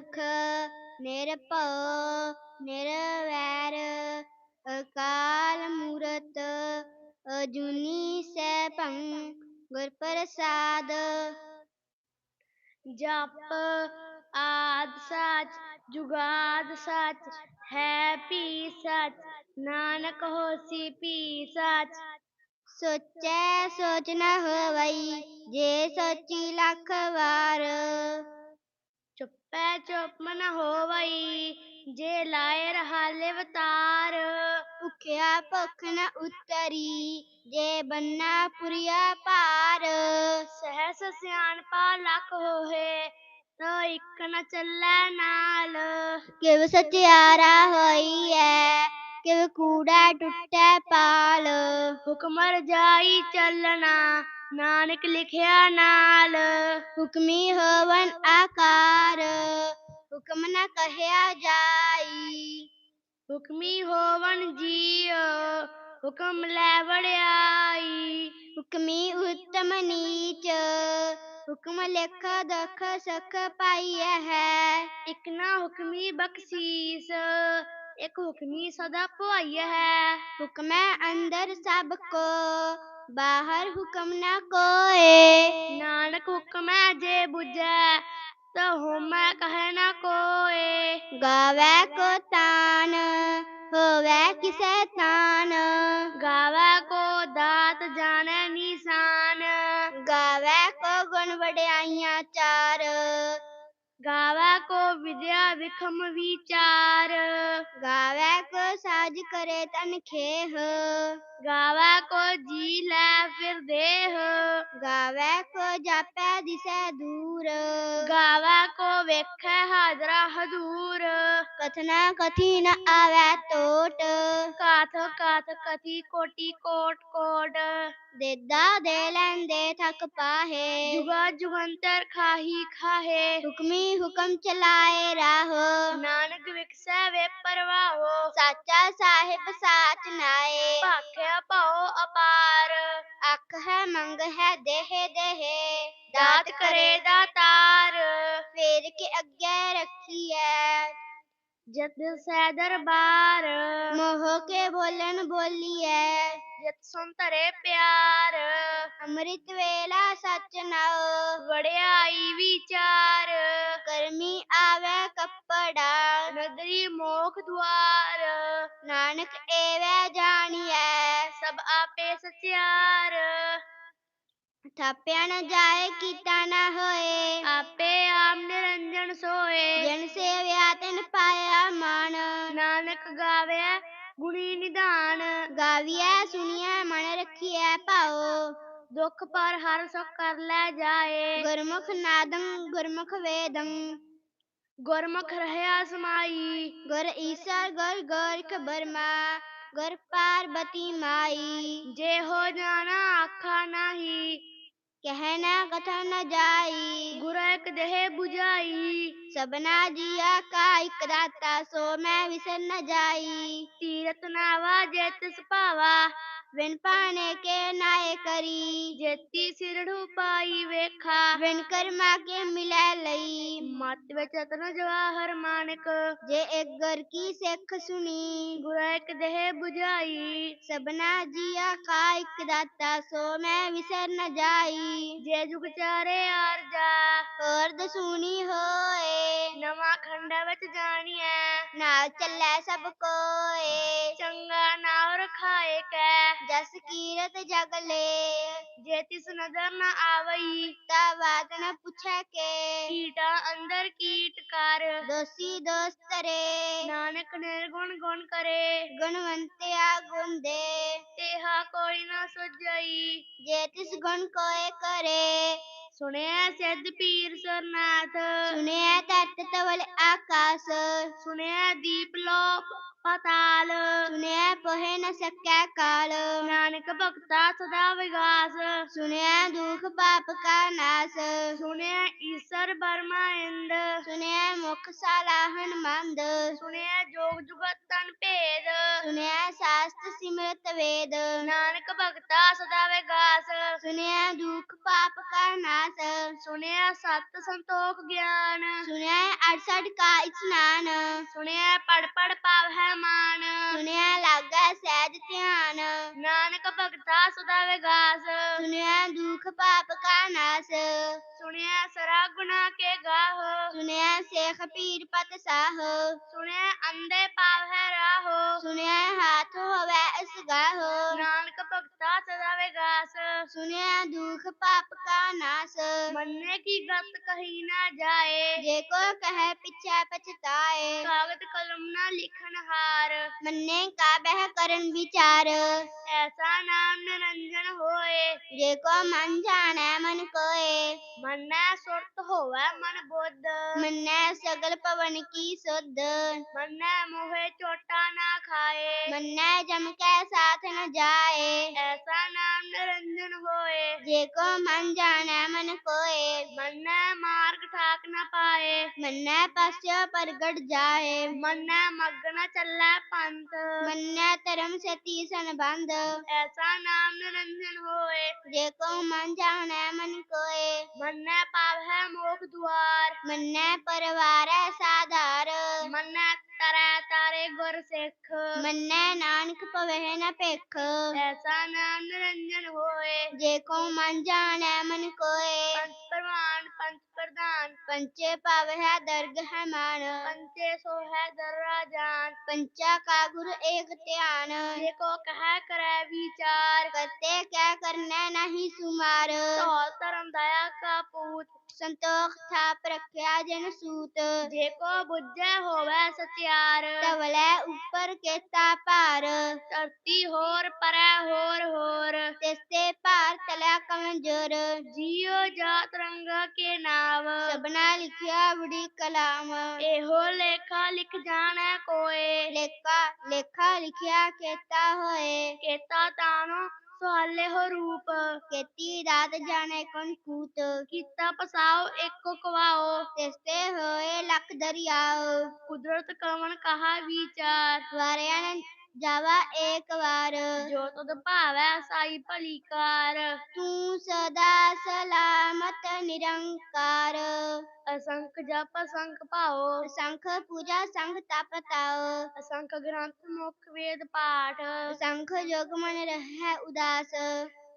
ਪੁਰਖ ਨਿਰਭਉ ਨਿਰਵੈਰ ਅਕਾਲ ਮੂਰਤ, ਅਜੂਨੀ ਸੈਭੰ, ਗੁਰ ਪ੍ਰਸਾਦ। ਜਪ, ਆਦ ਸੱਚ, ਜੁਗਾਦ ਸਚ, ਹੈ ਪੀ ਸਚ, ਨਾਨਕ ਹੋਸੀ ਪੀ ਸਚ। ਸੋਚੈ ਸੋਚ ਨ ਹੋਵਈ, ਜੇ ਸੋਚੀ ਲੱਖ ਵਾਰ। ਚੁੱਪੈ ਚੁੱਪ ਨ ਹੋਵਈ ਜੇ ਲਾਏ ਰਹਾਲੇ ਵਤਾਰ ਭੁਖਿਆ ਭੁਖ ਨ ਉਤਰੀ ਜੇ ਬੰਨਾ ਪੁਰੀਆ ਭਾਰ। ਸਹਸ ਸਿਆਣਪਾ ਲੱਖ ਹੋਏ ਤੋ ਇੱਕ ਨ ਚੱਲੈ ਨਾਲ। ਕਿਵ ਸਚਿਆਰਾ ਹੋਈਐ ਕਿਵ ਕੂੜਾ ਟੁੱਟੈ ਪਾਲ। ਹੁਕਮ ਰਜਾਈ ਚੱਲਣਾ ਨਾਨਕ ਲਿਖਿਆ ਨਾਲ, ਹੁਕਮੀ ਹੋਵਨ ਆਕਾਰ, ਹੁਕਮ ਨ ਕਹਿਆ ਜਾਈ। ਹੁਕਮੀ ਹੋਵਨ ਜੀਉ, ਹੁਕਮ ਲੈ ਵੜਿਆਈ। ਹੁਕਮੀ ਉਤਮ ਨੀਚ, ਹੁਕਮ ਲੇਖ ਦਖ ਸਖ ਪਾਈਐ ਹੈ। ਇਕ ਨਾ ਹੁਕਮੀ ਬਖਸ਼ੀਸ, ਇਕ ਹੁਕਮੀ ਸਦਾ ਭਵਾਈਆ ਹੈ। ਹੁਕਮੈ ਅੰਦਰ ਸਭ ਕੋ ਬਾਹਰ ਹੁਕਮ ਨ ਕੋਏ ਨਾਨਕ ਹੁਕਮੈ ਜੇ ਬੁਝੈ ਤਾ ਹੋਮੈ ਕਹੈ ਨ ਕੋਏ ਗਾਵੈ ਕੋ ਤਾਨ ਹੋਵੈ ਕਿਸੈ ਤਾਨ ਗਾਵੈ ਕੋ ਦਾਤ ਜਾਣੈ ਨੀਸਾਨ ਗਾਵੈ ਕੋ ਗੁਣ ਵਡਿਆਈਆਂ ਚਾਰ ਗਾਵੈ ਕੋ ਵਿਦਿਆ ਵਿਖਮ ਵਿਚਾਰ ਗਾਵੈ ਕੋ ਸਾਜ ਕਰੇ ਤਨ ਖੇਹ ਗਾਵੈ ਕੋ ਜੀ ਲੈ ਫਿਰ ਦੇਹ ਗਾਵੈ ਕੋ ਜਾਪੈ ਦਿਸੈ ਦੂਰ ਗਾਵੈ ਕੋ ਵੇਖੈ ਹਾਜ਼ਰਾ ਹਜ਼ੂਰ ਕਥਨਾ ਕਥੀ ਨ ਆਵੈ ਟੋਟ ਕਾਥ ਕਾਥ ਕਥੀ ਕੋਟੀ ਕੋਟ ਕੋਟ ਦੇਦਾ ਦੇ ਲੈਂਦੇ ਥਕ ਪਾਹੇ ਜੁਗਾ ਜੁਗੰਤਰ ਖਾਹੀ ਖਾਹੇ ਹੁਕਮੀ ਹੁਕਮ ਚਲਾਏ ਰਾਹੋ ਨਾਨਕ ਵਿਖਸੈ ਵੇ ਪਰਵਾਹੋ ਸਾਚਾ ਸਾਹਿਬ ਸਾਚ ਨਾਏ। ਭਾਖਿਆ ਭਉ ਅਪਾਰ। ਅੱਖ ਹੈ ਮੰਗ ਹੈ ਦੇਹ ਦੇਹ ਦਾਤ ਕਰੇ ਦਾਤਾਰ ਫੇਰ ਕੇ ਅੱਗੇ ਰੱਖੀਐ। ਜਤ ਸੈ ਦਰਬਾਰ। ਮੋਹ ਕੇ ਬੋਲਣ ਬੋਲੀਐ। ਜਤ ਸੁਨ ਧਰੇ ਪਿਆਰ। ਅੰਮ੍ਰਿਤ ਵੇਲਾ ਸਚ ਨਾਉ। ਵੜਿਆਈ ਵਿਚਾਰ। ਕਰਮੀ ਕੱਪੜਾ ਨਦਰੀ ਮੋਖ ਦੁਆਰ। ਨਾਨਕ ਏਵੈ ਜਾਣੀਐ ਸਭ ਆਪੇ ਸਚਿਆਰ। ਥਾਪਿਆ ਨ ਜਾਏ ਕੀਤਾ ਨ ਹੋਏ ਆਪੇ ਆਪ ਨਿਰੰਜਨ ਸੋਏ। ਜਨ ਸੇਵਿਆ ਤਿਨ ਪਾਇਆ ਮਾਨ ਨਾਨਕ ਗਾਵਿਆ ਗੁਣੀ ਨਿਧਾਨ ਗਾਵੀਐ ਸੁਣੀਐ ਮਨ ਰੱਖੀਐ ਭਾਉ। ਦੁਖ ਪਰ ਹਰ ਸੁਖ ਕਰ ਲੈ ਜਾਏ। ਗੁਰਮੁਖ ਨਾਦੰ ਗੁਰਮੁਖ ਵੇਦੰ। ਗੁਰਮੁਖ ਰਹਿਆ ਸਮਾਈ ਗੁਰ ਈਸਰ ਗੁਰ ਗੋਰਖ ਬਰਮਾ ਗੁਰ ਪਾਰਬਤੀ ਮਾਈ ਜੇ ਹੋ ਜਾਣਾ ਆਖਾ ਨਹੀਂ ਕਹਿ ਨ ਨ ਜਾਈ ਗੁਰ ਇਕ ਦੇਹ 부ਝਾਈ ਸਬਨਾ ਜੀਆ ਕਾ ਇਕ ਦਾਤਾ ਸੋ ਮੈਂ ਵਿਸਰ ਨ ਜਾਈ ਤੀਰਤ ਨਾਵਾ ਜੇ ਤਿਸ ਭਾਵਾ ਵਿਨ ਪਾਣੇ ਕੇ ਨਾਏ ਕਰੀ ਜੇਤੀ ਸਿਰੜੂ ਪਾਈ ਵੇਖਾ। ਕੇ ਮਿਲੈ ਲਈ। ਮਤ ਵਿੱਚ ਰਤਨ ਜਵਾਹਰ ਮਾਨਕ ਜੇ ਇੱਕ ਗੁਰ ਕੀ ਸਿੱਖ ਸੁਣੀ ਗੁਰ ਇਕ ਦੇਹ 부ਝਾਈ ਸਬਨਾ ਜੀਆ ਕਾ ਇਕ ਦਾਤਾ ਸੋ ਮੈਂ ਵਿਸਰ ਨ ਜਾਈ। ਜੇ ਜੁਗ ਚਾਰੇ ਆਰਜਾ ਹੋਰ ਦਸੂਨੀ ਹੋਏ। ਨਵਾਂ ਖੰਡ ਵਿੱਚ ਜਾਣੀਐ ਨਾਲ ਚੱਲੈ ਸਭ ਕੋਏ। ਚੰਗਾ ਨਾਉ ਰਖਾਏ ਕੈ ਜਸ ਕੀਰਤ ਜਗ ਲੇ। ਜੇ ਤਿਸ ਨਜ਼ਰ ਨ ਆਵਈ ਤਾ ਬਾਤ ਨ ਪੁੱਛੈ ਕੇ। ਕੀਟਾ ਅੰਦਰ ਕੀਟ ਕਰ। ਦੋਸੀ ਦੋਸਤ ਰੇ। ਨਾਨਕ ਨਿਰਗੁਣ ਗੁਣ ਕਰੇ। ਗੁਣਵੰਤਿਆ ਗੁਣ ਦੇ। ਤੇਹਾ ਕੋਈ ਨਾ ਸੁਝਈ। ਜੇ ਤਿਸ ਗੁਣ ਕੋਏ ਕਰੇ। ਸੁਣਿਆ ਸਿੱਧ ਪੀਰ ਸਰਨਾਥ। ਸੁਣਿਆ ਤਤ ਤਵਲ ਆਕਾਸ। ਸੁਣਿਆ ਦੀਪ ਲੋ। ਪਤਾਲ। ਸੁਣਿਆ ਪੋਹੇ ਨ ਸਕੈ ਕਾਲ। ਨਾਨਕ ਭਗਤਾ ਸਦਾ ਵਿਗਾਸ। ਸੁਣਿਆ ਦੁਖ ਪਾਪ ਕਾ ਨਾਸ। ਸੁਣਿਆ ਈਸਰ ਬਰਮਾ ਇੰਦ। ਸੁਣਿਆ ਮੁਖ ਸਾਲਾਹਣ ਮੰਦ। ਸੁਣਿਆ ਜੋਗ ਜੁਗਤ ਤਨ ਸੁਣਿਆ ਸਾਸਤ ਸਿਮਰਤ ਵੇਦ ਨਾਨਕ ਭਗਤਾ ਸਦਾ ਵਿਗਾਸ। ਸੁਣਿਆ ਦੁਖ ਪਾਪ ਕਾ ਨਾਸ। ਸੁਣਿਆ ਸਤ ਸੰਤੋਖ ਗਿਆਨ। ਸੁਣਿਆ ਅੜਸਠ ਕਾ ਇਸ਼ਨਾਨ। ਸੁਣਿਐ ਪੜ ਪੜ ਪਾਵ ਹੈ ਮਾਨ। ਸੁਣਿਆ ਲਾਗੈ ਸਹਿਜ ਧਿਆਨ। ਨਾਨਕ ਭਗਤਾ ਸਦਾ ਵਿਗਾਸ। ਸੁਣਿਆ ਦੁਖ ਪਾਪ ਕਾ ਨਾਸ। ਸੁਣਿਐ ਸਰਾ ਗੁਨਾ ਕੇ ਗਾਹ। ਸੁਣਿਆ ਸੇਖ ਪੀਰ ਪਤ ਸਾਹ। ਸੁਣਿਐ ਅੰਧੇ ਪਾਵ ਹੈ ਰਾਹ। ਸੁਣਿਆ ਹਾਥ ਹੋਵੇ ਇਸ ਨਾਨਕ ਸਦਾ ਵਿਗਾਸ ਸੁਣਿਆ ਦੁਖ ਪਾਪ ਕਾ ਨਾਸ। ਮੰਨੇ ਕੀ ਗਤ ਕਹੀ ਨਾ ਜਾਏ। ਜੇ ਕੋ ਕਹੈ ਪਿਛੈ ਪਛਤਾਏ। ਕਾਗਦ ਕਲਮ ਨਾ ਲਿਖਨ ਹਾਰ। ਮੰਨੇ ਕਾ ਕਰਨ ਵਿਚਾਰ। ਐਸਾ ਨਾਮ ਨਿਰੰਜਨ ਹੋਏ। ਜੇ ਕੋ ਮਨ ਜਾਣੈ ਮਨ ਕੋਏ। ਮੰਨੈ ਸੁਰਤ ਮਨ ਬੁੱਧ। ਮੰਨੈ ਸਗਲ ਪਵਨ ਕੀ ਸੁਧ। ਮੰਨੈ ਮੋਹਿ ਚੋਟਾ ਨਾ ਖਾਏ। ਮੰਨੈ ਜਮ ਕੈ ਸਾਥ ਨ ਜਾਏ। ਐਸਾ ਨਾਮ ਨਿਰੰਜਨ ਹੋਏ ਜੇ ਕੋ ਮਨ ਜਾਣੈ ਮਨ ਕੋਏ ਮੰਨੈ ਮਾਰਗ ਠਾਕ ਨ ਪਾਏ ਮੰਨੈ ਪਸਿਓ ਪ੍ਰਗਟ ਜਾਏ ਮੰਨੈ ਮੱਗ ਨ ਚੱਲੈ ਪੰਥ ਮੰਨੈ ਧਰਮ ਸਤੀ ਸੰਬੰਧ ਐਸਾ ਨਾਮ ਨਿਰੰਜਨ ਹੋਏ ਜੇ ਕੋ ਮਨ ਜਾਣੈ ਮਨ ਕੋਏ ਮੰਨੈ ਪਾਵੈ ਮੋਖ ਦੁਆਰ ਮੰਨੈ ਪਰਵਾਰੈ ਸਾਧਾਰ ਮੰਨੈ ਤਰੈ ਤਾਰੇ ਗੁਰ ਸਿੱਖ। ਮੰਨੈ ਨਾਨਕ ਪਵਹਿ ਨ ਭਿਖ। ਐਸਾ ਨਾਮ ਨਿਰੰਜਨ ਹੋਏ। ਜੇ ਕੋ ਮਨ ਜਾਣੈ ਮਨ ਕੋਏ। ਪ੍ਰਵਾਨ ਪੰਚ ਪ੍ਰਧਾਨ। ਪੰਚੇ ਪਾਵਹਿ ਦਰਗ ਹੈ ਮਾਨ ਪੰਚੇ ਸੋ ਹੈ ਦਰਾ ਜਾਨ ਪੰਚਾ ਕਾ ਗੁਰ ਏਕ ਧਿਆਨ। ਜੇ ਕੋ ਕਹੈ ਕਰੈ ਵਿਚਾਰ। ਕਰਤੇ ਕਿਆ ਕਰਨੈ ਨਹੀਂ ਸੁਮਾਰ। ਧੌਲ ਧਰਮ ਦਇਆ ਕਾ ਪੂਤ। ਸੰਤੋਖ ਥਾਪ ਰੱਖਿਆ ਜਨ ਸੂਤ। ਜੇ ਕੋ ਬੁੱਝੈ ਹੋਵੈ ਸਚਿਆਰ ਤਵਲੇ ਉੱਪਰ ਕੇਤਾ ਭਾਰ। ਧਰਤੀ ਹੋਰ ਪਰੈ ਹੋਰ ਹੋਰ। ਤਲਾ ਕਮਜੋਰ ਜੀਉ ਜਾਤ ਰੰਗ ਕੇ ਨਾਮ ਸਬਨਾ ਲਿਖਿਆ ਬੜੀ ਕਲਾਮ ਇਹੋ ਲੇਖਾ ਲਿਖ ਜਾਣੈ ਕੋਏ ਲੇਖਾ ਲੇਖਾ ਲਿਖਿਆ ਕੇਤਾ ਹੋਏ ਕੇਤਾ ਤਾਣੋ ਸੁਹਾਲੇ ਹੋ ਰੂਪ ਕੇਤੀ ਰਾਤ ਜਾਣੇ ਕੌਣ ਕੂਤ ਕੀਤਾ ਪਸਾਓ ਏਕੋ ਕਵਾਓ ਤਿਸਤੇ ਹੋਏ ਲੱਖ ਦਰਿਆਓ ਕੁਦਰਤ ਕਵਨ ਕਹਾ ਵਿਚਾਰ ਵਾਰਿਆ ਜਾਵਾ ਏਕ ਵਾਰ। ਜੋ ਤੁਧ ਭਾਵੈ ਸਾਈ ਭਲੀ ਕਾਰ। ਤੂੰ ਸਦਾ ਸਲਾਮਤ ਨਿਰੰਕਾਰ। ਅਸੰਖ ਜਪ ਅਸੰਖ ਭਾਓ ਸੰਖ ਪੂਜਾ ਸੰਖ ਤਪ ਤਾਓ ਅਸੰਖ ਗ੍ਰੰਥ ਮੁਖ ਵੇਦ ਪਾਠ। ਸੰਖ ਜੋਗ ਮਨ ਰਹਿ ਉਦਾਸ।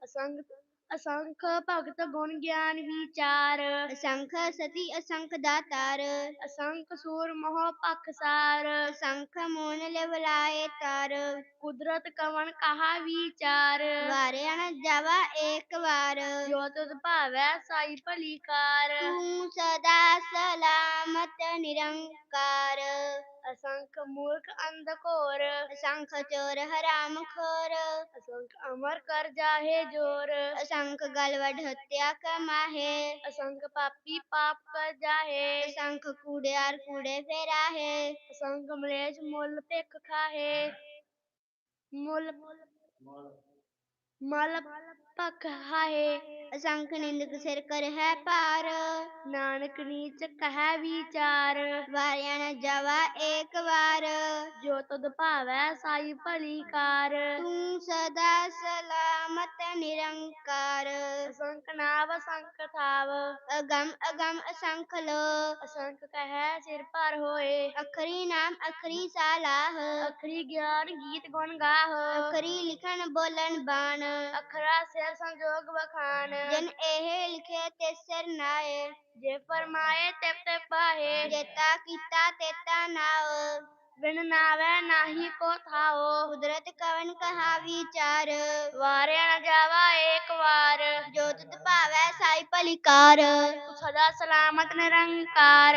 ਅਸੰਖ ਅਸੰਖ ਭਗਤ ਗੁਣ ਗਿਆਨ ਵਿਚਾਰ। ਅਸੰਖ ਸਤੀ ਅਸੰਖ ਦਾਤਾਰ ਅਸੰਖ ਸੂਰ ਮੋਹ ਪਖਸਾਰ ਅਸੰਖ ਮੋਨ ਲਿਵਲਾਏ ਤਾਰ। ਕੁਦਰਤ ਕਵਨ ਕਹਾ ਵਿਚਾਰ। ਵਾਰਿਆ ਨ ਜਾਵਾ ਏਕ ਵਾਰ। ਜੋ ਤੁਧ ਭਾਵੈ ਸਾਈ ਭਲੀ ਕਾਰ ਤੂੰ ਸਦਾ ਸਲਾਮਤ ਨਿਰੰਕਾਰ। ਅਸੰਖ ਮੂਰਖ ਅੰਧ ਘੋਰ ਅਸੰਖ ਚੋਰ ਹਰਾਮ ਖੋਰ ਅਸੰਖ ਅਮਰ ਕਰ ਜਾਹੇ ਜੋਰ ਅਸੰਖ ਗਲਵਡ ਹੱਤਿਆ ਕਮਾਹੇ ਅਸੰਖ ਪਾਪੀ ਪਾਪ ਕਰ ਜਾਹੇ ਅਸੰਖ ਕੂੜਿਆਰ ਕੂੜੇ ਫੇਰਾਹੇ ਅਸੰਖ ਮਲੇਸ਼ ਮੁੱਲ ਭਿਖ ਖਾਹੇ ਮੁੱਲ ਮਲ ਭਖ ਹਾਹੇ ਅਸੰਖ ਨਿੰਦਕ ਸਿਰ ਕਰ ਹੈ ਭਾਰ। ਨਾਨਕ ਨੀਚ ਕਹੈ ਵਿਚਾਰ, ਵਾਰਿਆ ਨ ਜਾਵਾ ਏਕ ਵਾਰ। ਜੋ ਤੁਧ ਭਾਵੈ ਸਾਈ ਭਲੀ ਕਾਰ ਤੂੰ ਸਦਾ ਸਲਾਮਤ ਨਿਰੰਕਾਰ। ਅਸੰਖ ਨਾਵ ਅਸੰਖ ਥਾਵ, ਅਗਮ ਅਗਮ ਅਸੰਖ ਲੋ। ਅਸੰਖ ਕਹੈ ਸਿਰ ਭਰ ਹੋਏ, ਅਖਰੀ ਨਾਮ ਅਖਰੀ ਸਾਲਾਹ। ਅਖਰੀ ਗਿਆਨ ਗੀਤ ਗੁਣ ਗਾਹ। ਅਖਰੀ ਲਿਖਣ ਬੋਲਣ ਬਾਣ। ਅਖਰਾ ਸਿਰ ਸੰਜੋਗ ਬਖਾਨ ਜਨ ਇਹ ਲਿਖੇ ਤੇ ਸਿਰ ਨਾਏ ਜੇ ਫਰਮਾਏ ਤਿਵ ਤਿਵ ਪਾਹੇ ਜੇਤਾ ਕੀਤਾ ਤੇਤਾ ਨਾਉ ਬਿਨ ਨਾਵੈ ਨਾਹੀ ਕੋ ਥਾਓ। ਕੁਦਰਤ ਕਵਨ ਕਹਾ ਵਿਚਾਰ ਵਾਰਿਆ ਨ ਜਾਵਾ ਏਕ ਵਾਰ। ਜੋ ਤੁਧ ਭਾਵੈ ਸਾਈ ਭਲਿਕਾਰ ਤੂੰ ਸਦਾ ਸਲਾਮਤ ਨਿਰੰਕਾਰ।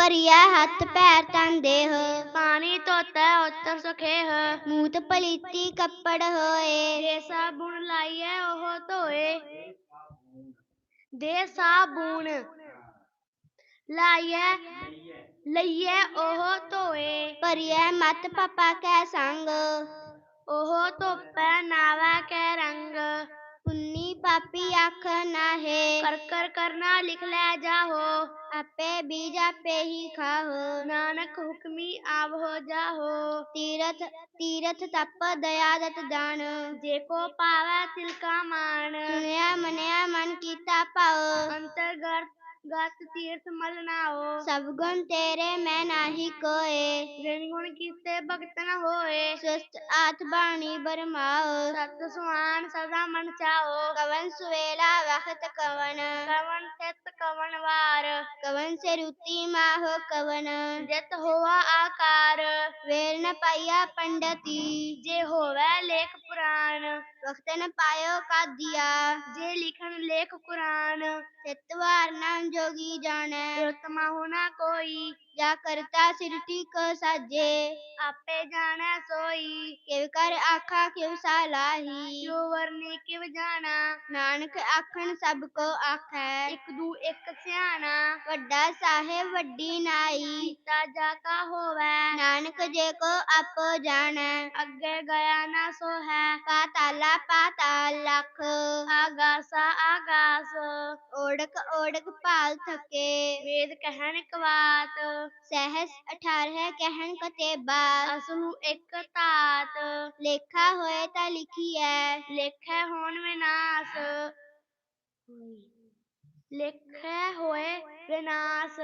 ਭਰੀਆ ਹੱਥ ਪੈਰ ਤਨ ਦੇਹ ਪਾਣੀ ਧੋਤੈ ਉਤਰ ਸੁਖੇਹ ਮੂਤ ਪਲੀਤੀ ਕੱਪੜ ਹੋਏ। ਦੇ ਸਾਬੁਣ ਲਾਈਐ ਉਹ ਧੋਏ। ਦੇ ਸਾਬੁਣ ਲਾਈਐ ਲਈਐ ਉਹ ਧੋਏ। ਭਰੀਐ ਮਤ ਪਪਾ ਕੈ ਸੰਗ। ਉਹ ਧੋਪੈ ਨਾਵਾ ਕੈ ਰੰਗ। ਪੁੰਨੀ ਪਾਪੀ ਆਖ ਨਾਹੇ। ਕਰ ਕਰ ਕਰਨਾ ਲਿਖ ਲੈ ਜਾਹੋ। ਆਪੇ ਬੀਜ ਆਪੇ ਹੀ ਖਾਹੋ ਨਾਨਕ ਹੁਕਮੀ ਆਵੋ, ਜਾਹੋ। ਤੀਰਥ ਤੀਰਥ ਤਪ ਦਇਆ ਦਤ ਦਾਨ। ਜੇ ਕੋ ਪਾਵੈ ਤਿਲ ਕਾ ਮਾਨ ਸੁਣਿਆ ਮਨਿਆ ਮਨ ਕੀਤਾ ਪਾਓ ਅੰਤਰਗਤ ਗਤ ਤੀਰਥ ਮਲ ਨਾਓ। ਸਭ ਗੁਣ ਤੇਰੇ ਮੈਂ ਨਾਹੀ ਕੋਏ। ਜਿਨ ਗੁਣ ਕੀਤੇ ਭਗਤ ਨ ਹੋਏ। ਸੁਸਤ ਆਤ ਬਾਣੀ ਬਰਮਾਓ। ਸਤ ਸੁਆਨ ਸਦਾ ਮਨ ਚਾਓ। ਕਵਨ ਸੁਵੇਲਾ ਵਖਤ ਕਵਨ। ਕਵਨ ਤਿਤ ਕਵਨ ਵਾਰ। ਕਵਨ ਸੇ ਰੁਤੀ ਮਾਹੋ ਕਵਨ। ਜਿਤ ਹੋਆ ਆਕਾਰ। ਵੇਲ ਨ ਪਾਈਆ ਪੰਡਤੀ। ਜੇ ਹੋਵੈ ਲੇਖ ਪੁਰਾਨ। ਵਖਤ ਨ ਪਾਇਓ ਕਾਦੀਆ। ਜੇ ਲਿਖਨ ਲੇਖ ਕੁਰਾਨ। ਤਿਤਵਾਰ ਨਾਮ ਜੋਗੀ ਜਾਣੈ ਰਤਮਾ ਹੋਣਾ ਕੋਈ ਜਾ ਕਰਤਾ ਸਿਰਟੀ ਕੋ ਸਾਜੇ। ਆਪੇ ਜਾਣੈ ਸੋਈ ਕਿਵ ਕਰ ਆਖਾ ਕਿਵ ਸਾਲਾਹੀ ਜੋ ਵਰਨੀ ਕਿਵ ਜਾਣਾ ਨਾਨਕ ਆਖਣ ਸਭ ਕੋ ਆਖੈ। ਇਕ ਦੂ ਇਕ ਸਿਆਣਾ ਵੱਡਾ ਸਾਹਿਬ ਵੱਡੀ ਨਾਈ। ਕੀਤਾ ਜਾ ਕਾ ਹੋਵੈ। ਨਾਨਕ ਜੇ ਕੋ ਆਪੋ ਜਾਣੈ ਅੱਗੇ ਗਿਆ ਨਾ ਸੋ ਹੈ ਪਾਤਾਲਾ ਪਾਤਾਲ ਲਖ ਆਗਾਸਾ ਆਗਾਸ। ਓੜਕ ਓੜਕ ਭਾਲ ਥਕੇ ਵੇਦ ਕਹਿਣ ਕਵਾਤ ਸਹਿਸ 18 ਕਹਿਣ ਕਤੇ ਬਾਤ ਅਸੂ ਇਕ ਤਾਤ ਲੇਖਾ ਹੋਏ ਤਾਂ ਲਿਖੀਐ ਲੇਖੈ ਹੋਣ ਵਿਨਾਸ਼ ਲਿਖੈ ਹੋਏ ਵਿਨਾਸ਼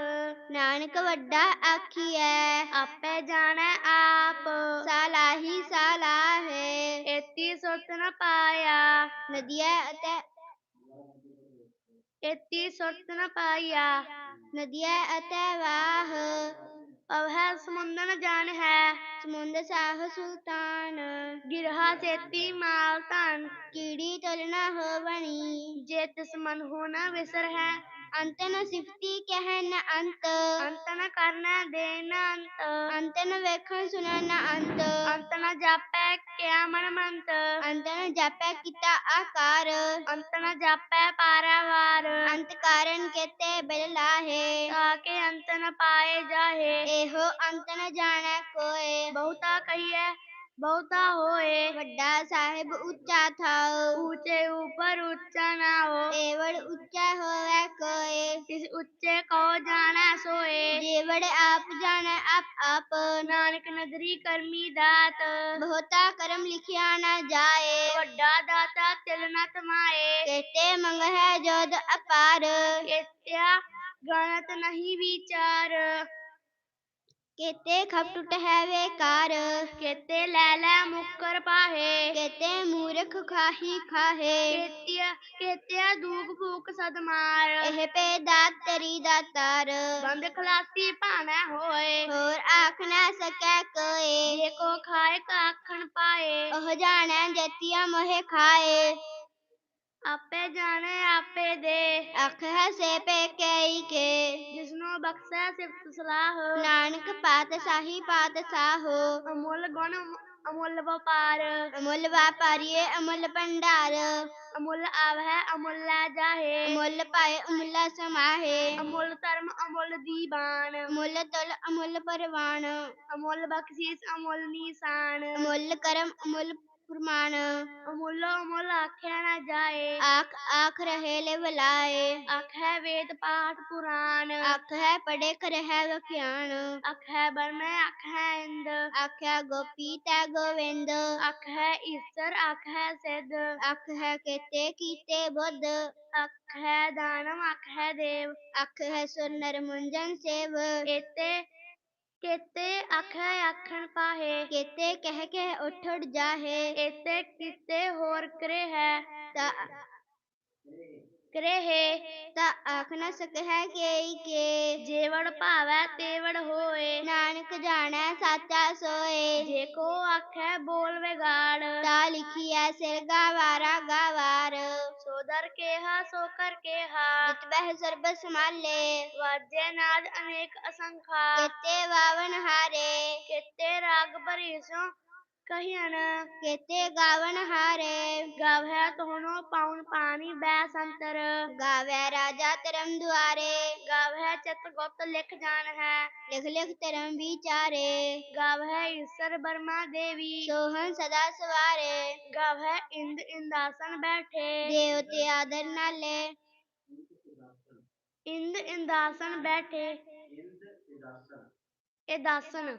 ਨਾਨਕ ਵੱਡਾ ਆਖੀਐ ਆਪੇ ਜਾਣੈ ਆਪ ਸਾਲਾਹੀ ਸਾਲਾਹੇ ਏਤੀ ਸੁਰਤ ਨ ਪਾਇਆ ਨਦੀਆ ਅਤੇ ਏਤੀ ਸੁਰਤ ਨ ਪਾਇਆ, ਨਦੀਆ ਅਤੇ ਵਾਹ। ਅਵਹਿ ਸਮੁੰਦਰ ਨ ਜਾਣ ਹੈ, ਸਮੁੰਦਰ ਸਾਹ ਸੁਲਤਾਨ। ਗਿਰਹਾ ਚੇਤੀ ਮਾਲ ਧਨ, ਕੀੜੀ ਤੁਲ ਨ ਹੋਵਣੀ ਜੇ ਤਿਸ ਮਨ ਹੋ ਨ ਵਿਸਰ ਹੈ ਅੰਤ ਨ ਸਿਫਤੀ ਕਹਿ ਨ ਅੰਤ। ਅੰਤ ਨ ਕਰਨਾ ਦੇ ਨ ਅੰਤ। ਅੰਤ ਨ ਵੇਖਣ ਸੁਣਨ ਅੰਤ। ਅੰਤ ਨ ਜਾਪੈ ਕਿਆ ਮਨ ਮੰਤ ਅੰਤ ਨ ਜਾਪੈ ਕੀਤਾ ਆਕਾਰ। ਅੰਤ ਨ ਜਾਪੈ ਪਾਰਾਵਾਰ। ਅੰਤ ਕਾਰਨ ਕੇਤੇ ਬਿਲ ਲਾਹੇ। ਤਾਕੇ ਅੰਤ ਨ ਪਾਏ ਜਾਹੇ। ਇਹੋ ਅੰਤ ਨ ਜਾਣੈ ਕੋਏ। ਬਹੁਤਾ ਕਹੀਐ ਬਹੁਤਾ ਹੋਏ। ਵੱਡਾ ਸਾਹਿਬ ਉੱਚਾ ਥਾਉ। ਊਚੇ ਉਪਰ ਉੱਚਾ ਨਾ ਹੋ। ਏਵੜ ਉੱਚਾ ਹੋਵੇ ਕੋਏ। ਤਿਸ ਉੱਚੇ ਕੋ ਜਾਣੈ ਸੋਏ। ਜੀਵੜ ਆਪ ਜਾਣੈ ਆਪ ਆਪ। ਨਾਨਕ ਨਦਰੀ ਕਰਮੀ ਦਾਤ। ਬਹੁਤਾ ਕਰਮ ਲਿਖਿਆ ਨਾ ਜਾਏ। ਵੱਡਾ ਦਾਤਾ ਤਿਲ ਨ ਤਮਾਏ। ਕਹਤੇ ਮੰਗ ਹੈ ਜੋਦ ਅਪਾਰ। ਕੇਤਿਆ ਗਣਤ ਨਹੀਂ ਵਿਚਾਰ। ਕੇਤੇ ਖਪ ਟੁੱਟ ਹੈ ਵੇਕਾਰ ਕੇਤੇ ਲੈ ਲੈ ਮੁਕਰ ਪਾਹੇ ਕੇਤੇ ਮੂਰਖ ਖਾਹੀ ਖਾਹੇ ਕੇਤਿਆ ਕੇਤਿਆ ਦੂਖ ਭੂਖ ਸਦ ਮਾਰ। ਇਹ ਪੇ ਦਾਤ ਤੇਰੀ। ਦਾਤਾਰ ਬੰਦ ਖਲਾਸੀ ਭਾਣਾ ਹੋਏ। ਹੋਰ ਆਖ ਨਾ ਸਕੈ ਕੋਏ। ਜੇ ਕੋ ਖਾਏ ਕਾਖਣ ਪਾਏ। ਉਹ ਜਾਣੈ ਜਤੀਆ ਮੋਹਿ ਖਾਏ। ਆਪੇ ਜਾਣੇ ਆਪੇ ਦੇ। ਅੱਖ ਹੈ ਸੇ ਪੇ ਕਈ ਕੇ। ਜਿਸਨੂੰ ਬਖਸ਼ੈ ਸਿਫਤ ਸਲਾਹ। ਨਾਨਕ ਪਾਤਸ਼ਾਹੀ ਪਾਤਸ਼ਾਹੋ। ਅਮੁੱਲ ਗੁਣ ਅਮੁੱਲ ਵਪਾਰ। ਅਮੁੱਲ ਵਾਪਾਰੀਏ ਅਮੁੱਲ ਭੰਡਾਰ। ਅਮੁੱਲ ਆਵਹਿ ਅਮੁੱਲ ਲੈ ਜਾਹੇ। ਅਮੁੱਲ ਪਾਏ ਅਮੁੱਲਾ ਸਮਾਹੇ। ਅਮੁੱਲ ਧਰਮ ਅਮੁੱਲ ਦੀਬਾਨ ਅਮੁੱਲ ਤੁਲ ਅਮੁੱਲ ਪਰਵਾਨ ਅਮੁੱਲ ਬਖਸ਼ੀਸ ਅਮੁੱਲ ਨੀਸਾਨ। ਅਮੁੱਲ ਕਰਮ ਅਮੁੱਲ ਫਰਮਾਨ ਅਮੁੱਲ ਅਮੁੱਲ ਆਖਿਆ ਨਾ ਜਾਏ ਆਖ ਆਖ ਰਹੇ ਲੈ ਬਲਾਏ ਆਖੈ ਵੇਦ ਪਾਠ ਪੁਰਾਨ ਆਖ ਹੈ ਪੜੇ ਕਰ ਹੈ ਵਖਿਆਣ ਆਖੈ ਬਰਮੈ ਆਖੈ ਇੰਦ ਆਖਿਆ ਗੋਪੀ ਤੈ ਗੋਵਿੰਦ ਆਖੈ ਈਸਰ ਆਖੈ ਸਿੱਧ ਆਖ ਹੈ ਕੇਤੇ ਕੀਤੇ ਬੁੱਧ ਆਖੈ ਦਾਨਵ ਆਖੈ ਦੇਵ ਅੱਖ ਹੈ ਸੁਰ ਨਰ ਮੁੰਜਨ ਸੇਵ ਕੇਤੇ ਕੇਤੇ ਆਖੈ ਆਖਣ ਪਾਹੇ, ਕੇਤੇ ਕਹਿ ਕੇ ਉੱਠ ਜਾਹੇ ਏਤੇ ਕੀਤੇ ਹੋਰ ਕਰੇ ਹੈ, ਤਾ ਕਰੇ ਹੈ ਤਾ ਆਖ ਨ ਸਕੈ ਕੇਈ ਕੇ। ਜੇਵੜ ਭਾਵੈ ਤੇਵੜ ਹੋਏ। ਨਾਨਕ ਜਾਣੈ ਸਾਚਾ ਸੋਏ। ਜੇ ਕੋ ਆਖੈ ਬੋਲ ਵਿਗਾੜ। ਤਾ ਲਿਖੀਐ ਸਿਰ ਗਾਵਾਰਾ ਗਾਵਾਰ ਸੋ ਦਰ ਕੇਹਾ ਸੋ ਕਰ ਕੇਹਾ। ਜਿਤ ਬਹਿ ਸਰਬ ਸਮਾਲੇ ਵਾਜੇ ਨਾਦ ਅਨੇਕ ਅਸੰਖਾ ਕੇਤੇ ਵਾਵਨ ਹਾਰੇ। ਕੇਤੇ ਰਾਗ ਭਰੀ ਸੋ ਕਹੀਨ ਕੇਤੇ ਗਾਵਨ ਹਾਰੇ ਗਾਵੈ ਤੋਨੋ ਪਾਉਨ ਪਾਣੀ ਬੈ ਸੰਤਰ ਗਾਵੇ ਰਾਜਾ ਧਰਮ ਦੁਆਰੇ ਗਾਵਹਿ ਚਿਤ ਗੁਪਤ ਲਿਖ ਜਾਣ ਹੈ। ਲਿਖ ਲਿਖ ਧਰਮ ਵਿਚਾਰੇ ਗਾਵਹਿ ਈਸਰ ਬਰਮਾ ਦੇਵੀ। ਸੋਹਣ ਸਦਾ ਸਵਾਰੇ ਗਾਵਹਿ ਇੰਦ ਇੰਦਾਸਨ ਬੈਠੇ। ਦੇਵਤੇ ਆਦਰ ਨਾਲੇ। ਇੰਦ ਇੰਦਾਸਨ ਬੈਠੇ। ਇਹ ਦਾਸਨ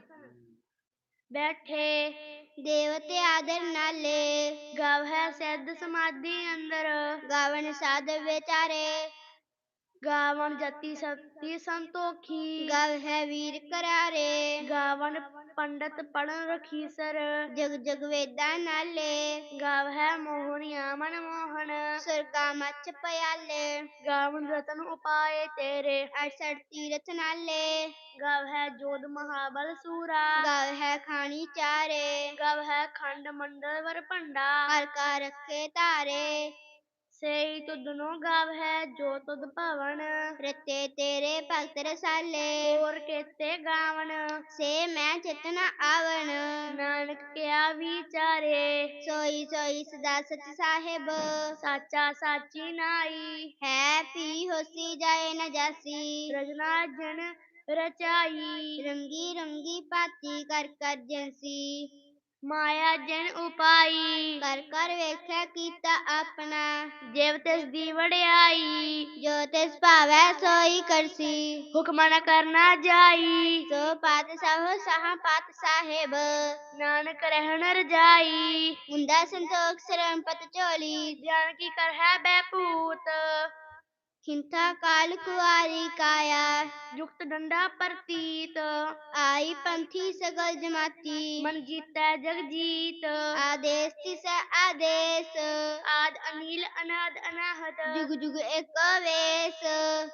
ਬੈਠੇ ਦੇਵਤੇ ਆਦਰ ਨਾਲੇ ਗਾਵਹਿ ਸਿੱਧ ਸਮਾਧੀ ਅੰਦਰ। ਗਾਵਨ ਸਾਧ ਵਿਚਾਰੇ ਗਾਵਨ ਜਤੀ ਸਤੀ ਸੰਤੋਖੀ। ਗਾਵ ਹੈ ਵੀਰ ਕਰਾਰੇ। ਗਾਵਨ ਪੰਡਤ ਪੜਨ ਰਖੀਸਰ ਜਗ ਜਗ ਵੇਦਾਂ ਨਾਲੇ, ਗਾਵ ਹੈ ਮੋਹਣੀਆ ਮਨ ਮੋਹਨ, ਸੁਰਗਾ ਮੱਚ ਪਿਆਲੇ। ਗਾਵਨ ਰਤਨ ਉਪਾਏ ਤੇਰੇ 68 ਤੀਰਥ ਨਾਲੇ। ਗਾਵ ਹੈ ਜੋਧ ਮਹਾਬਲ ਸੂਰਾ। ਗਾਵ ਹੈ ਖਾਣੀ ਚਾਰੇ। ਗਾਵ ਹੈ ਖੰਡ ਮੰਡਲ ਵਰ ਭੰਡਾ। ਹਰ ਕਾ ਰੱਖੇ ਧਾਰੇ। ਸੇਈ ਤੁਧਨੋ ਗਾਵ ਹੈ ਜੋ ਤੁਧ ਭਵਨ। ਰਤੇ ਤੇਰੇ ਭਗਤ ਰਸਾਲੇ। ਹੋਰ ਕੇਤੇ ਗਾਵਨ। ਸੇ ਮੈਂ ਚਿਤਨ ਆਵਣ ਨਾਨਕ ਕਿਆ ਵਿਚਾਰੇ। ਸੋਈ ਸੋਈ ਸਦਾ ਸਚ ਸਾਹਿਬ। ਸਾਚਾ ਸਾਚੀ ਨਾਈ। ਹੈ ਪੀ ਹੋਸੀ ਜਾਏ ਨ ਜਾਸੀ। ਰਜਨਾ ਜਨ ਰਚਾਈ। ਰੰਗੀ ਰੰਗੀ ਪਾਤੀ ਕਰ ਕਰ ਜੰਸੀ ਮਾਇਆ ਜਨ ਉਪਾਈ। ਕਰ ਕਰ ਵੇਖਿਆ ਕੀਤਾ ਆਪਣਾ। ਜਿਵ ਤਿਸ ਦੀ ਵਡਿਆਈ। ਜੋ ਤਿਸ ਭਾਵੈ ਸੋਈ ਕਰਸੀ। ਹੁਕਮ ਨ ਕਰਨਾ ਜਾਈ। ਸੋ ਪਾਤ ਸਾਹੋ ਸਾਹਾ ਪਾਤ ਸਾਹਿਬ। ਨਾਨਕ ਰਹਿਣ ਰਜਾਈ। ਮੁੰਦਾ ਸੰਤੋਖ ਸਰਮ ਪਤ ਝੋਲੀ। ਜਾਨ ਕੀ ਕਰ ਹੈ ਬੈਪੂਤ ਖਿੰਥਾ ਕਾਲ ਕੁਆਰੀ ਕਾਇਆ। ਜੁਗਤ ਡੰਡਾ ਪ੍ਰਤੀਤ। ਆਈ ਪੰਥੀ ਸਗਲ ਜਮਾਤੀ ਮਨ ਜੀਤੈ ਜਗ ਜੀਤ ਆਦੇਸ ਤਿਸ ਆਦੇਸ। ਆਦ ਅਨੀਲ ਅਨਾਦ ਅਨਾਹਤ। ਜੁਗ ਜੁਗ ਇੱਕ ਵੇਸ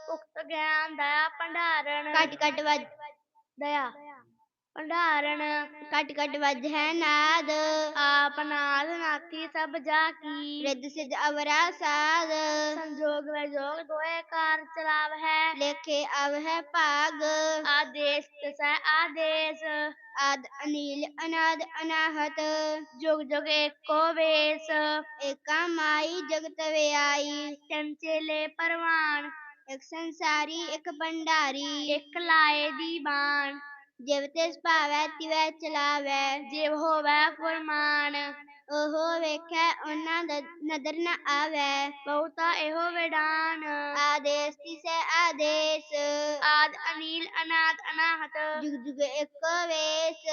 ਉਕਤ ਗਿਆਨ ਦਇਆ ਭੰਡਾਰਨ। ਕਟ ਕਟ ਵੱਜ ਦਇਆ। ਭੰਡਾਰਨ ਕਟ ਕਟ ਵੱਜ ਹੈ ਨਾਦ। ਆਪ ਨਾਦ ਨਾਥੀ ਸਭ ਜਾ ਕੀ ਰਿੱਧ ਸਿਧ ਅਵਰਾ ਸਾਧ। ਸੰਜੋਗ ਵਿਜੋਗ ਦੋਏ ਕਾਰ ਚਲਾਵ ਹੈ ਲੇਖੇ ਅਵ ਹੈ ਭਾਗ। ਆਦੇਸ਼ ਤਸੈ ਆਦੇਸ਼। ਆਦ ਅਨੀਲ ਅਨਾਦ ਅਨਾਹਤ। ਜੁਗ ਜੁਗ ਏਕੋ ਵੇਸ। ਏਕਾ ਮਾਈ ਜਗਤ ਵਿਆਈ। ਚੰਚੇਲੇ ਪਰਵਾਨ। ਇੱਕ ਸੰਸਾਰੀ ਇੱਕ ਭੰਡਾਰੀ। ਇੱਕ ਲਾਏ ਦੀ ਬਾਣ। ਜਿਵ ਤਿਸ ਭਾਵੈ ਤਿਵੈ ਚਲਾਵੈ ਜਿਵ ਹੋਵੈ ਫੁਰਮਾਨ ਉਹ ਵੇਖੈ ਉਹਨਾਂ ਨਦਰ ਨ ਆਵੈ ਬਹੁਤਾ ਇਹੋ ਵਿਡਾਨ। ਆਦੇਸ ਤਿਸੈ ਆਦੇਸ ਆਦ ਅਨੀਲ ਅਨਾਦ ਅਨਾਹਤ। ਜੁਗ ਜੁਗ ਇੱਕ ਵੇਸ।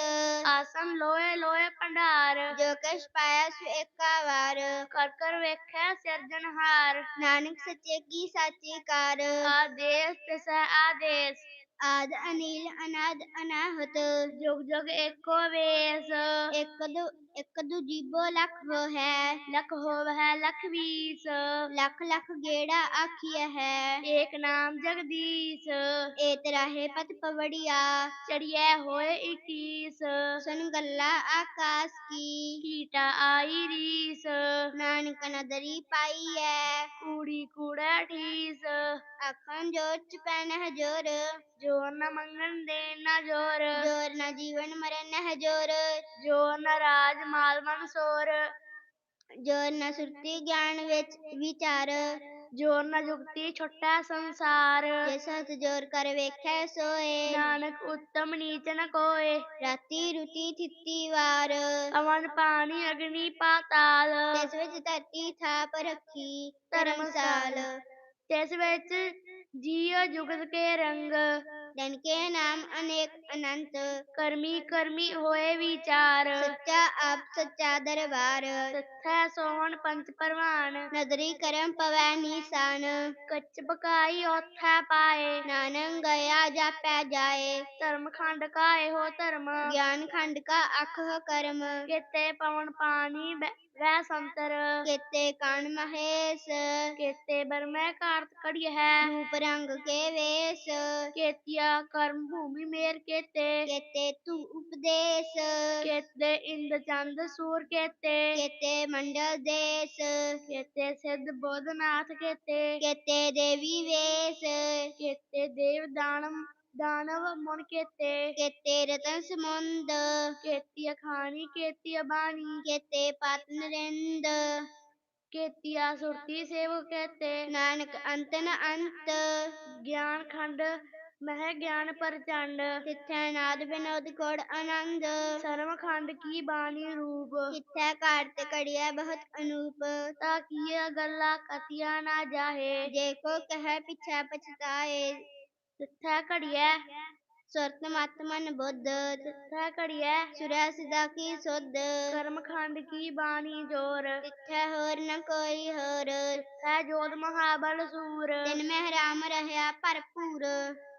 ਆਸਨ ਲੋਏ ਲੋਏ ਭੰਡਾਰ। ਜੋ ਕਛ ਪਾਇਆ ਸੋ ਏਕਾ ਵਾਰ ਕਰ ਕਰ ਵੇਖੈ ਸਿਰਜਨਹਾਰ ਨਾਨਕ ਸੱਚੇ ਕੀ ਸਾਚੀ ਕਾਰ। ਆਦੇਸ਼ ਤਿਸੈ ਆਦੇਸ਼। ਆਦ ਅਨੀਲ, ਅਨਾਦ, ਅਨਾਹਤ, ਜੁਗ ਜੁਗ ਏਕੋ ਵੇਸ, ਇੱਕ ਦੂ ਇੱਕ ਦੂ ਲੱਖ ਹੋ ਹੈ, ਲਖ ਹੋਵੈ ਲਖ ਵੀਸ, ਲੱਖ ਲੱਖ ਗੇੜਾ ਆਖੀਆ ਹੈ, ਏਕ ਨਾਮ ਜਗਦੀਸ਼ ਏ ਤਰਾਹੇ ਪਤ ਪਵੜੀਆ, ਚੜਿਐ ਹੋਏ 21 ਸੁਨ ਗੱਲਾ ਆਕਾਸ ਕੀ ਕੀਟਾ ਆਈ ਰੀਸ ਨਾਨਕ ਨਦਰੀ ਪਾਈਐ ਕੂੜੀ ਕੂੜਾ ਠੀਸ ਆਖਾਂ ਜੋਰ ਚ ਪੈਨ ਹਜੋਰ ਜੋਰ ਨ ਮੰਗਣ ਦੇ ਨ ਜੋਰ ਜੋਰ ਨਾ ਜੀਵਨ ਮਰਨ ਹਜੋਰ ਜੋਰ ਨ ਰਾਜ ਮਾਲ ਮਨਸੋਰ ਜੋਰ ਨਾ ਸੁਰਤੀ ਗਿਆਨ ਵਿੱਚ ਵਿਚਾਰ ਜੋਰ ਨ ਜੁਗਤੀ ਛੁੱਟੈ ਸੰਸਾਰ। ਜਿਸ ਹੱਥ ਜੋਰ ਕਰ ਵੇਖੈ ਸੋਏ। ਨਾਨਕ ਉੱਤਮ ਨੀਚ ਨ ਕੋਏ। ਰਾਤੀ ਰੁਤੀ ਥਿੱਤੀ ਵਾਰ। ਅਵਨ ਪਾਣੀ ਅਗਨੀ ਪਾਤਾਲ। ਜਿਸ ਵਿੱਚ ਧਰਤੀ ਥਾਪ ਰੱਖੀ ਧਰਮਸਾਲ। ਤਿਸ ਵਿੱਚ ਜੀਅ ਜੁਗਤ ਕੇ ਰੰਗ। ਦਿਨ ਕੇ ਨਾਮ ਅਨੇਕ ਅਨੰਤ ਕਰਮੀ ਕਰਮੀ ਹੋਏ ਵਿਚਾਰ। ਸੱਚਾ ਆਪ ਸੱਚਾ ਦਰਬਾਰ। ਤਥੈ ਸੋਹਣ ਪੰਚ ਪਰਵਾਨ। ਨਦਰੀ ਕਰਮ ਪਵੈ ਨੀਸਾਨ। ਕੱਚ ਬਕਾਈ ਔਥੈ ਪਾਏ। ਨਾਨਕ ਗਿਆ ਜਾਪੈ ਜਾਏ। ਧਰਮ ਖੰਡ ਕਾ ਇਹੋ ਧਰਮ। ਗਿਆਨ ਖੰਡ ਕਾ ਅਖ ਕਰਮ। ਕੇਤੇ ਪਵਨ ਪਾਣੀ ਬੈ ਵੈ ਸੰਤਰ ਕੇਤੇ ਕਣ ਮਹੇਸ਼। ਕੇਤੇ ਬਰਮੈ ਕਾਰਤ ਕੜੀ ਹੈ ਰੂਪ ਰੰਗ ਕੇ ਵੇਸ਼। ਕੇਤੀਆ ਕਰਮ ਭੂਮੀ ਮੇਰ ਕੇਤੇ। ਕੇਤੇ ਤੂ ਉਪਦੇਸ਼। ਕੇਤੇ ਇੰਦ ਚੰਦ ਸੂਰ ਕੇਤੇ। ਕੇਤੇ ਮੰਡਲ ਦੇਸ਼। ਕੇਤੇ ਸਿੱਧ ਬੋਧਨਾਥ ਕੇਤੇ। ਕੇਤੇ ਦੇਵੀ ਵੇਸ਼। ਕੇਤੇ ਦਾਨਵ ਮਨ ਕੇਤੇ। ਕੇਤੇ ਰਤਨ ਸਮੁੰਦ। ਕੇਤੀ ਅਖਾਣੀ ਕੇਤੀ ਅਬਾਣੀ ਕੇਤੇ ਪਤ ਨਰਿੰਦ ਕੀਤੀਆ ਸੁਰਤੀ ਸੇਵ ਕਹਤੇ ਨਾਨਕ ਅੰਤ ਨ ਅੰਤ। ਗਿਆਨ ਖੰਡ ਮਹਿ ਗਿਆਨ ਪ੍ਰਚੰਡ। ਤਿੱਥੈ ਨਾਦ ਬਿਨੋਦ ਕੋੜ ਆਨੰਦ। ਸਰਮ ਖੰਡ ਕੀ ਬਾਣੀ ਰੂਪ। ਤਿੱਥੈ ਘਾਟ ਘੜੀਐ ਬਹੁਤ ਅਨੂਪ। ਤਾ ਕੀਆ ਗੱਲਾਂ ਕਤੀਆ ਨਾ ਜਾਹੇ। ਜੇ ਕੋ ਕਹੈ ਪਿਛੈ ਪਛਤਾਏ। ਤਿੱਥੈ ਘੜੀਐ ਸੁਰਤ ਮਤ ਮਨ ਬੁੱਧ। ਤਿੱਥੈ ਘੜੀਐ ਸੁਰੈ ਸਿਦਾ ਕੀ ਸੁਧ। ਕਰਮ ਖੰਡ ਕੀ ਬਾਣੀ ਜੋਰ। ਤਿੱਥੈ ਹੋਰ ਨ ਕੋਈ ਹੋਰ। ਤਿੱਥੈ ਜੋਤ ਮਹਾਬਲ ਸੂਰ। ਤਿਨ ਮਹਿ ਰਾਮ ਰਹਿਆ ਭਰਪੂਰ।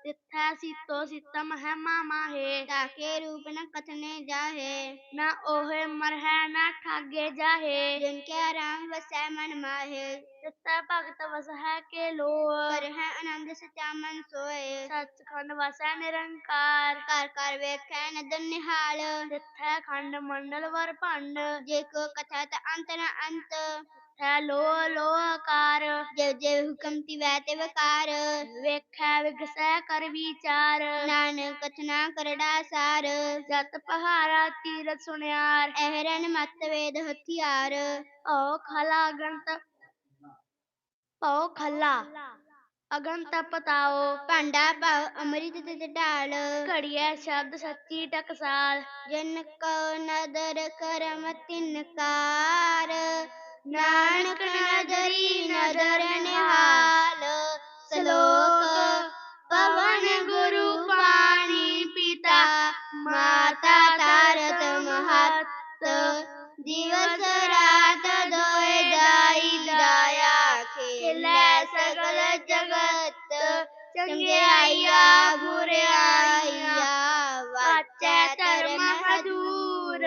ਤਿੱਥੈ ਸੀਤੋ ਸੀਤਮ ਹੈ ਮਾਹੇ ਤਾਕੇ ਰੂਪ ਨ ਕਥਨੇ ਜਾਹੇ, ਨਾ ਓਹੇ ਮਰਹਿ ਨਾ ਠਾਗੇ ਜਾਹੇ, ਜਿਨ ਕੈ ਰਾਮ ਵਸੈ ਮਨ ਮਾਹੇ, ਤਿੱਥੈ ਭਗਤ ਵਸਹਿ ਕੇ ਲੋ ਕਰ ਹੈ ਆਨੰਦ ਸਚਾ ਮਨ ਸੋਏ ਸੱਚਖੰਡ ਵਸੈ ਨਿਰੰਕਾਰ ਕਰ ਕਰ ਵੇਖੈ ਨਦਰ ਨਿਹਾਲ ਜਿਥੈ ਖੰਡ ਮੰਡਲ ਵਰ ਭੰਡ, ਜੇ ਕੋ ਕਥਾ ਤ ਅੰਤ ਨ ਅੰਤ। ਤਿੱਥੈ ਲੋ ਲੋ ਆਕਾਰ। ਜਿਵ ਜਿਵ ਹੁਕਮ ਤਿਵੈ ਤੇ ਵਕਾਰ। ਵੇਖੈ ਵਿਗਸੈ ਕਰ ਵਿਚਾਰ। ਨਾਨਕ ਕਥਨਾ ਕਰੜਾ ਸਾਰ। ਜਤ ਪਹਾਰਾ ਤੀਰਥ ਸੁਣਿਆਰ ਅਹਰਨ ਮਤ ਵੇਦ ਹਥਿਆਰ। ਓ ਖਲਾ ਗੰਤ ਓ ਖਲਾ ਅਗੰਤ ਪਤਾਓ। ਭਾਂਡਾ ਭਾਵ ਅੰਮ੍ਰਿਤ ਤਿਤ ਢਾਲ ਘੜੀਐ ਸ਼ਬਦ ਸੱਚੀ ਟਕਸਾਲ। ਜਿਨ ਕੋ ਨਦਰ ਕਰਮ ਤਿਨਕਾਰ ਨਾਨਕ ਨਦਰੀ ਨਦਰ ਨਿਹਾਲ, ਸ਼ਲੋਕ ਪਵਨ ਗੁਰੂ ਪਾਣੀ ਪਿਤਾ, ਮਾਤਾ ਤਾਰਤ ਮਹਤ। ਦਿਵਸ ਰਾਤ ਦੋਇ ਦਾਈ ਦਾਇਆ ਖੇਲੇ ਸਗਲ ਜਗਤ, ਚੰਗਿਆਈਆ ਬੁਰਿਆਈਆ, ਵਾਚੈ ਧਰਮ ਹਦੂਰ।